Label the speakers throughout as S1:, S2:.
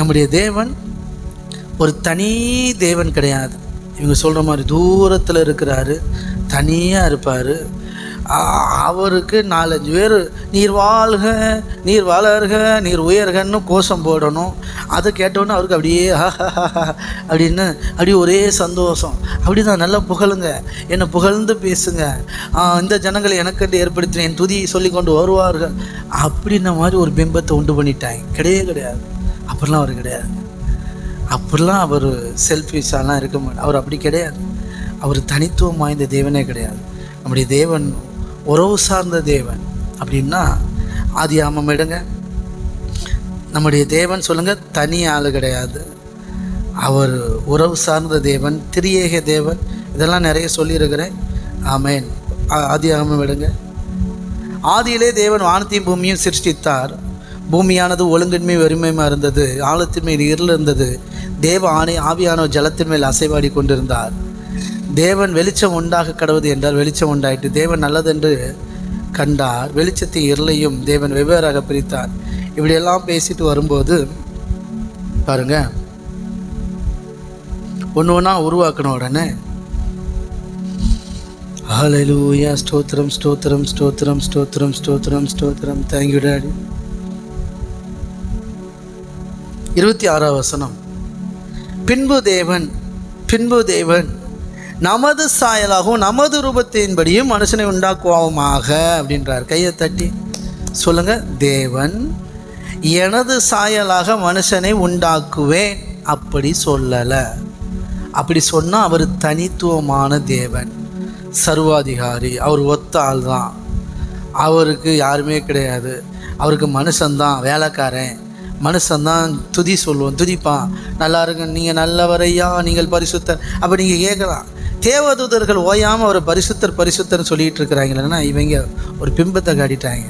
S1: நம்முடைய தேவன் ஒரு தனி தேவன் கிடையாது. இவங்க சொல்கிற மாதிரி தூரத்தில் இருக்கிறாரு தனியாக இருப்பார். அவருக்கு நாலஞ்சு பேர் நீர் வாழ்க நீர் வளர்க நீர் உயர்கன்னு கோஷம் போடணும். அதை கேட்டோன்னே அவருக்கு அப்படியே அப்படின்னு அப்படியே ஒரே சந்தோஷம். அப்படி தான் நல்லா புகழுங்க. என்னை புகழ்ந்து பேசுங்க. இந்த ஜனங்களை எனக்கண்டு ஏற்படுத்தின என் துதி சொல்லி கொண்டு வருவார்கள். அப்படின்ன மாதிரி ஒரு பிம்பத்தை உண்டு பண்ணிட்டாங்க. கிடையவே கிடையாது. அப்படிலாம் அவர் கிடையாது. அப்படிலாம் அவர் செல்ஃபிஷாலாம் இருக்க மாட்டார். அவர் அப்படி கிடையாது. அவர் தனித்துவம் வாய்ந்த தேவனே கிடையாது. நம்முடைய தேவன் உறவு சார்ந்த தேவன் அப்படின்னா ஆதி ஆமம் எடுங்க. நம்முடைய தேவன் சொல்லுங்கள் தனி ஆள் கிடையாது. அவர் உறவு சார்ந்த தேவன் திரியேக தேவன் இதெல்லாம் நிறைய சொல்லியிருக்கிறேன். ஆமேன். ஆதி ஆமம் எடுங்க. ஆதியிலே தேவன் வானத்தையும் பூமியும் சிருஷ்டித்தார். பூமியானது ஒழுங்கின்மை வறுமையுமா இருந்தது. ஆழத்தின் மேல் இருள் இருந்தது. தேவ ஆணை ஆவியானவர் ஜலத்தின் மேல் அசைவாடி கொண்டிருந்தார். தேவன் வெளிச்சம் உண்டாக கடவுது என்றால் வெளிச்சம் உண்டாயிட்டு தேவன் நல்லதென்று கண்டார். வெளிச்சத்தை இருளையும் தேவன் வெவ்வேறாக பிரித்தார். இப்படியெல்லாம் பேசிட்டு வரும்போது பாருங்க. ஒன்று ஒன்றா உருவாக்கின உடனே. ஹalleluya ஸ்தோத்திரம் ஸ்தோத்திரம் ஸ்தோத்திரம் ஸ்தோத்திரம் ஸ்தோத்திரம் ஸ்தோத்திரம். தேங்க்யூ டாடி இருபத்தி ஆறாம் வசனம். பின்பு தேவன் பின்பு தேவன் நமது சாயலாகவும் நமது ரூபத்தின்படியும் மனுஷனை உண்டாக்குவோமாக அப்படின்றார். கையை தட்டி சொல்லுங்க தேவன் எனது சாயலாக மனுஷனை உண்டாக்குவேன். அப்படி சொல்லலை. அப்படி சொன்னால் அவர் தனித்துவமான தேவன் சர்வாதிகாரி அவர் ஒத்த ஆள் தான் அவருக்கு யாருமே கிடையாது. அவருக்கு மனுஷன்தான் வேலைக்காரன். மனுஷன்தான் துதி சொல்லுவோம் துதிப்பான். நல்லா இருங்க நீங்கள் நல்லவரையா நீங்கள் பரிசுத்தர். அப்போ நீங்கள் கேட்கலாம் தேவதூதர்கள் ஓயாமல் ஒரு பரிசுத்தர் பரிசுத்தர்னு சொல்லிகிட்டு இருக்கிறாங்களேன்னா இவங்க ஒரு பிம்பத்தை காட்டிட்டாங்க.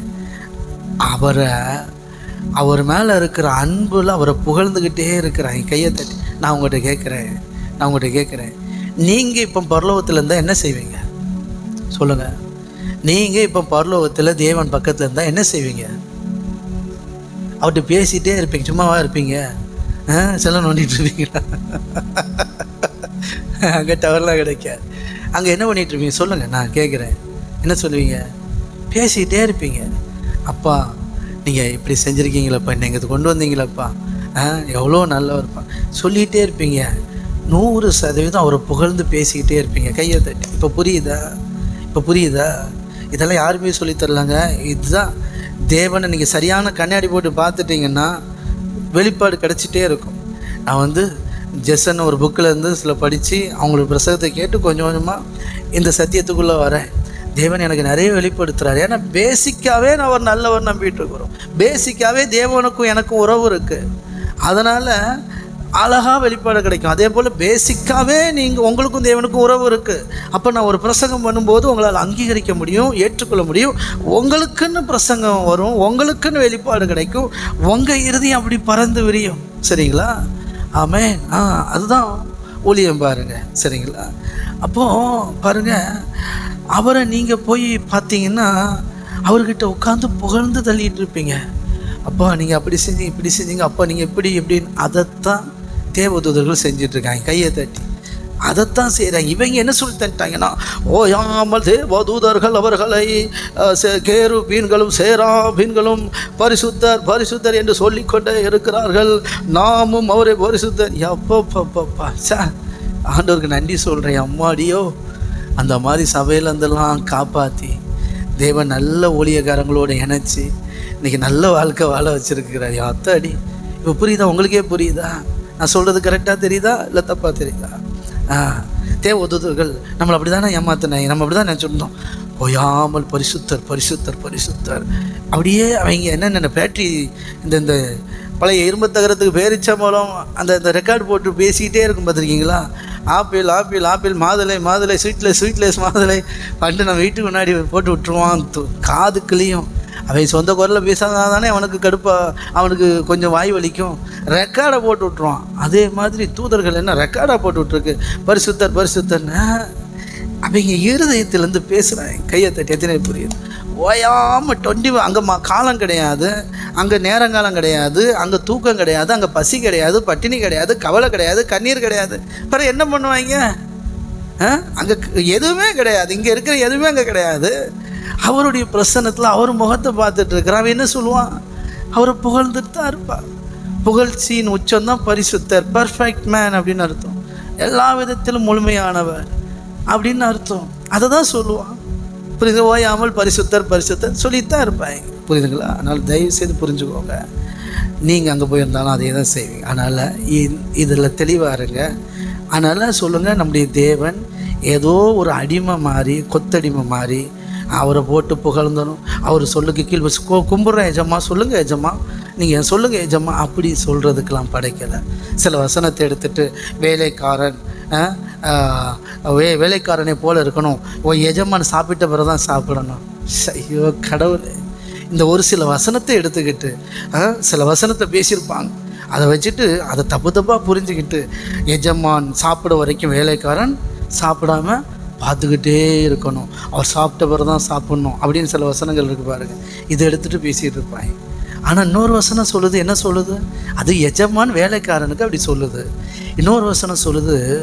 S1: அவரை அவர் மேலே இருக்கிற அன்புல அவரை புகழ்ந்துக்கிட்டே இருக்கிறாங்க கையை தட்டி. நான் உங்கள்கிட்ட கேட்குறேன் நான் உங்கள்கிட்ட கேட்குறேன் நீங்கள் இப்போ பரலோகத்தில் இருந்தால் என்ன செய்வீங்க? சொல்லுங்கள் நீங்கள் இப்போ பரலோகத்தில் தேவன் பக்கத்தில் இருந்தால் என்ன செய்வீங்க? அவர்கிட்ட பேசிகிட்டே இருப்பீங்க. சும்மாவா இருப்பீங்க? ஆ செல்லம் நோண்டிட்டு இருப்பீங்களா? அங்கே டவர்லாம் கிடைக்காது அங்கே என்ன பண்ணிகிட்டு இருப்பீங்க? சொல்லுங்கள் நான் கேட்குறேன் என்ன சொல்லுவீங்க? பேசிக்கிட்டே இருப்பீங்க. அப்பா நீங்கள் இப்படி செஞ்சுருக்கீங்களப்பா என்னை இங்கே கொண்டு வந்தீங்களப்பா? ஆ எவ்வளோ நல்லவர்ப்பா. சொல்லிகிட்டே இருப்பீங்க. நூறு சதவீதம் அவரை புகழ்ந்து பேசிக்கிட்டே இருப்பீங்க. கையை தட்டி இப்போ புரியுதா? இப்போ புரியுதா? இதெல்லாம் யாருமே சொல்லித்தரலாங்க இதுதான் தேவனை நீங்கள் சரியான கண்ணாடி போட்டு பார்த்துட்டீங்கன்னா வெளிப்பாடு கிடச்சிட்டே இருக்கும். நான் வந்து ஜெசன் ஒரு புக்கில் இருந்து சில படித்து அவங்களோட பிரசவத்தை கேட்டு கொஞ்சம் கொஞ்சமாக இந்த சத்தியத்துக்குள்ளே வரேன். தேவன் எனக்கு நிறைய வெளிப்படுத்துகிறார் ஏன்னா பேசிக்காகவே நான் ஒரு நல்லவர் நம்பிட்டு இருக்கிறோம். பேசிக்காகவே தேவனுக்கும் எனக்கும் உறவு இருக்குது அதனால் அழகாக வெளிப்பாடு கிடைக்கும். அதே போல் பேசிக்காகவே நீங்கள் உங்களுக்கும் தேவனுக்கும் உறவு இருக்குது அப்போ நான் ஒரு பிரசங்கம் பண்ணும்போது உங்களால் அங்கீகரிக்க முடியும் ஏற்றுக்கொள்ள முடியும். உங்களுக்குன்னு பிரசங்கம் வரும் உங்களுக்குன்னு வெளிப்பாடு கிடைக்கும். உங்கள் இறுதியும் அப்படி பறந்து விரியும். சரிங்களா? ஆமே ஆ அதுதான் ஊழியம் பாருங்க. சரிங்களா? அப்போது பாருங்கள் அவரை நீங்கள் போய் பார்த்தீங்கன்னா அவர்கிட்ட உட்காந்து புகழ்ந்து தள்ளிட்டு இருப்பீங்க. அப்பா நீங்கள் அப்படி செஞ்சீங்க இப்படி செஞ்சீங்க அப்பா நீங்கள் எப்படி எப்படின்னு அதைத்தான் தேவதூதர்கள் செஞ்சுட்டு இருக்காங்க கையை தட்டி. அதைத்தான் செய்கிறாங்க இவங்க என்ன சொல்லி தந்துட்டாங்கன்னா ஓயாமல் தேவதூதர்கள் அவர்களை கேரு பீன்களும் சேரா பீன்களும் பரிசுத்தர் பரிசுத்தர் என்று சொல்லிக்கொண்டே இருக்கிறார்கள். நாமும் அவரை பரிசுத்தர். எப்பப்பப்பப்பா சா ஆண்டவருக்கு நன்றி சொல்கிறேன் அம்மாடியோ அந்த மாதிரி சபையில் இருந்தெல்லாம் காப்பாற்றி தேவன் நல்ல ஊழியக்காரங்களோடு இணைச்சி இன்றைக்கி நல்ல வாழ்க்கை வாழ வச்சுருக்கிறார். அத்தாடி. இப்போ புரியுதா? உங்களுக்கே புரியுதா? நான் சொல்கிறது கரெக்டாக தெரியுதா? இல்லை தப்பாக தெரியுதா? ஆ தேவ உதவுகள் நம்மளை அப்படி தானே ஏமாத்தினாங்க நம்ம அப்படி தான் நினச்சிருந்தோம். ஓயாமல் பரிசுத்தர் பரிசுத்தர் பரிசுத்தர். அப்படியே அவங்க என்னென்ன பேட்டரி இந்த இந்த பழைய இரும்பு தகரத்துக்கு பேரிச்ச மூலம் அந்த இந்த ரெக்கார்டு போட்டு பேசிக்கிட்டே இருக்கும் பார்த்துருக்கீங்களா? ஆப்பிள் ஆப்பிள் ஆப்பிள் மாதுளை மாதுளை ஸ்வீட்லெஸ் ஸ்வீட்லெஸ் மாதுளை. பண்ணிட்டு நம்ம வீட்டுக்கு முன்னாடி போட்டு விட்டுருவான். காதுக்குள்ளேயும். அவன் சொந்த குரலில் பேசாதான் தானே அவனுக்கு கடுப்பாக அவனுக்கு கொஞ்சம் வாய் வலிக்கும். ரெக்கார்டை போட்டு விட்ருவான் அதே மாதிரி தூதர்கள் என்ன ரெக்கார்டாக போட்டு விட்ருக்கு பரிசுத்தர் பரிசுத்தர்னு அவங்க இருதயத்திலேருந்து பேசுகிறாங்க கையை தட்டி எத்தனை புரியுது? ஓயாமல் டுவெண்ட்டி அங்கே மா காலம் கிடையாது. அங்கே நேரங்காலம் கிடையாது. அங்கே தூக்கம் கிடையாது. அங்கே பசி கிடையாது. பட்டினி கிடையாது. கவலை கிடையாது. கண்ணீர் கிடையாது. பிறகு என்ன பண்ணுவாங்க? அங்கே எதுவுமே கிடையாது. இங்கே இருக்கிற எதுவுமே அங்கே கிடையாது. அவருடைய பிரசன்னத்தில் அவர் முகத்தை பார்த்துட்டு இருக்கிறான் அவன் என்ன சொல்லுவான்? அவரை புகழ்ந்துட்டு தான் இருப்பார். புகழ்ச்சியின் உச்சம்தான் பரிசுத்தர் பர்ஃபெக்ட் மேன் அப்படின்னு அர்த்தம். எல்லா விதத்திலும் முழுமையானவர் அப்படின்னு அர்த்தம். அதை தான் சொல்லுவான். புரியுது ஓயாமல் பரிசுத்தர் பரிசுத்தர் சொல்லித்தான் இருப்பாங்க. புரியுதுங்களா? அதனால் தயவு செய்து புரிஞ்சுக்கோங்க. நீங்கள் அங்கே போயிருந்தாலும் அதே தான் செய்வீங்க. அதனால் இதில் தெளிவாக இருங்க. அதனால் சொல்லுங்கள் நம்முடைய தேவன் ஏதோ ஒரு அடிமை மாதிரி கொத்தடிமை மாதிரி அவரை போட்டு புகழ்ந்தனும். அவர் சொல்லுக்கு கீழ் வச்சு கும்பிட்றேன் எஜமா சொல்லுங்கள் எஜமா. நீங்கள் சொல்லுங்கள் எஜமா. அப்படி சொல்கிறதுக்கெல்லாம் படைக்கலை. சில வசனத்தை எடுத்துட்டு வேலைக்காரன் வே வேலைக்காரனை போல் இருக்கணும். ஓ எஜமான் சாப்பிட்ட பிறகு தான் சாப்பிடணும் ஐயோ கடவுளே. இந்த ஒரு சில வசனத்தை எடுத்துக்கிட்டு சில வசனத்தை பேசியிருப்பாங்க. அதை வச்சுட்டு அதை தப்பு தப்பாக புரிஞ்சுக்கிட்டு எஜமான் சாப்பிட வரைக்கும் வேலைக்காரன் சாப்பிடாம பார்த்துக்கிட்டே இருக்கணும். அவர் சாப்பிட்ட பிறகு தான் சாப்பிட்ணும். அப்படின்னு சில வசனங்கள் இருக்கு பாருங்க. இதை எடுத்துகிட்டு பேசிகிட்டு இருப்பாங்க. ஆனால் இன்னொரு வசனம் சொல்லுது. என்ன சொல்லுது? அது எஜமான் வேலைக்காரனுக்கு அப்படி சொல்லுது. இன்னொரு வசனம் சொல்லுது.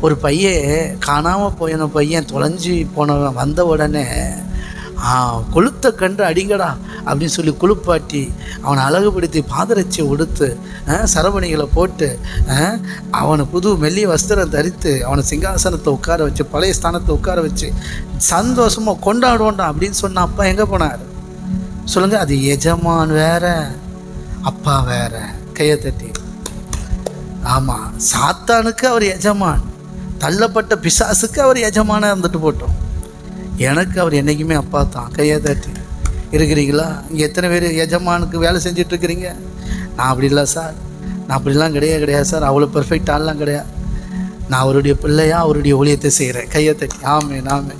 S1: ஒரு பையன் காணாமல் போயின பையன் தொலைஞ்சி போனவன் வந்த உடனே கொளுத்த கன்று அடிங்கடா அப்படின்னு சொல்லி குளிப்பாட்டி அவனை அழகுபடுத்தி பாதரட்சியை உடுத்து ஆ, சரவணிகளை போட்டு ஆ, அவனை புது மெல்லிய வஸ்திரம் தரித்து அவனை சிங்காசனத்தை உட்கார வச்சு பழைய ஸ்தானத்தை உட்கார வச்சு சந்தோஷமாக கொண்டாடுவோண்டா அப்படின்னு சொன்ன அப்பா எங்கே போனார்? சொல்லுங்கள் அது எஜமான் வேற அப்பா வேற கையை தட்டி. ஆமாம் சாத்தானுக்கு அவர் எஜமான் தள்ளப்பட்ட பிசாசுக்கு அவர் எஜமானாக இருந்துட்டு போட்டோம். எனக்கு அவர் என்றைக்குமே அப்பா தான். கையை தட்டி இருக்கிறீங்களா? இங்கே எத்தனை பேர் எஜமானுக்கு வேலை செஞ்சிட்ருக்கிறீங்க? நான் அப்படி இல்லை சார். நான் அப்படிலாம் கிடையாது கிடையாது சார். அவ்வளோ பெர்ஃபெக்ட் ஆள்லாம் கிடையாது. நான் அவருடைய பிள்ளையாக அவருடைய ஊழியத்தை செய்கிறேன் கையை தட்டி ஆமே நாமே